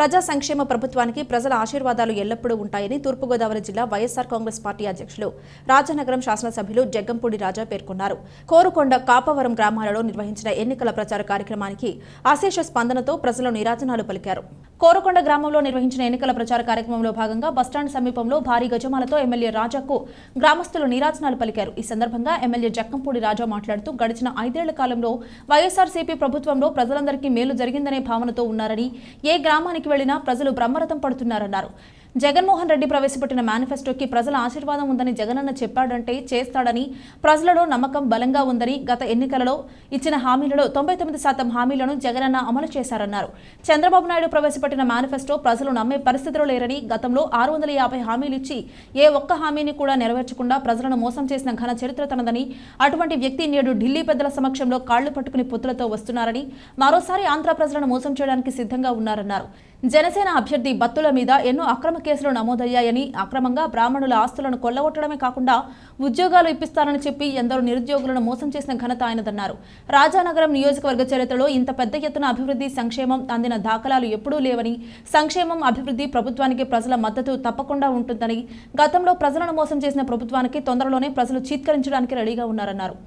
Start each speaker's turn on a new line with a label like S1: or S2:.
S1: ప్రజా సంక్షేమ ప్రభుత్వానికి ప్రజల ఆశీర్వాదాలు ఎల్లప్పుడూ ఉంటాయని తూర్పుగోదావరి జిల్లా వైఎస్సార్ కాంగ్రెస్ పార్టీ అధ్యక్షులు రాజనగరం శాసనసభ్యులు జగ్గంపూడి రాజా పేర్కొన్నారు కోరుకొండ కాపవరం గ్రామాలలో నిర్వహించిన ఎన్నికల ప్రచార కార్యక్రమానికి అశేష స్పందనతో ప్రజలు నిరాజనాలు పలికారు కోరకొండ గ్రామంలో నిర్వహించిన ఎన్నికల ప్రచార కార్యక్రమంలో భాగంగా బస్టాండ్ సమీపంలో భారీ గజమాలతో ఎమ్మెల్యే రాజాకు గ్రామస్తులు నీరాజనాలు పలికారు ఈ సందర్భంగా ఎమ్మెల్యే జక్కంపూడి రాజా మాట్లాడుతూ గడిచిన ఐదేళ్ల కాలంలో వైఎస్ఆర్సీపీ ప్రభుత్వంలో ప్రజలందరికీ మేలు జరిగిందనే భావనతో ఉన్నారని ఏ గ్రామానికి వెళ్లినా ప్రజలు బ్రహ్మరథం పడుతున్నారన్నారు జగన్మోహన్ రెడ్డి ప్రవేశపెట్టిన మేనిఫెస్టోకి ప్రజల ఆశీర్వాదం ఉందని జగనన్న చెప్పాడంటే చేస్తాడని ప్రజలలో నమ్మకం బలంగా ఉందని గత ఎన్నికలలో ఇచ్చిన హామీలలో తొంభై తొమ్మిది శాతం హామీలను జగనన్న అమలు చేశారన్నారు చంద్రబాబు నాయుడు ప్రవేశపెట్టిన మేనిఫెస్టో ప్రజలు నమ్మే పరిస్థితిలో లేరని గతంలో ఆరు వందల యాభై హామీలు ఇచ్చి ఏ ఒక్క హామీని కూడా నెరవేర్చకుండా ప్రజలను మోసం చేసిన ఘన చరిత్ర తనదని అటువంటి వ్యక్తి నేడు ఢిల్లీ పెద్దల సమక్షంలో కాళ్లు పట్టుకుని పొత్తులతో వస్తున్నారని మరోసారి ఆంధ్ర ప్రజలను మోసం చేయడానికి సిద్ధంగా ఉన్నారన్నారు జనసేన అభ్యర్థి బత్తుల మీద ఎన్నో అక్రమ కేసులు నమోదయ్యాయని అక్రమంగా బ్రాహ్మణుల ఆస్తులను కొల్లగొట్టడమే కాకుండా ఉద్యోగాలు ఇప్పిస్తారని చెప్పి ఎందరో నిరుద్యోగులను మోసం చేసిన ఘనత ఆయనదన్నారు రాజానగరం నియోజకవర్గ చరిత్రలో ఇంత పెద్ద ఎత్తున అభివృద్ధి సంక్షేమం అందిన దాఖలాలు ఎప్పుడూ లేవని సంక్షేమం అభివృద్ధి ప్రభుత్వానికి ప్రజల మద్దతు తప్పకుండా ఉంటుందని గతంలో ప్రజలను మోసం చేసిన ప్రభుత్వానికి తొందరలోనే ప్రజలు చీత్కరించడానికి రెడీగా ఉన్నారన్నారు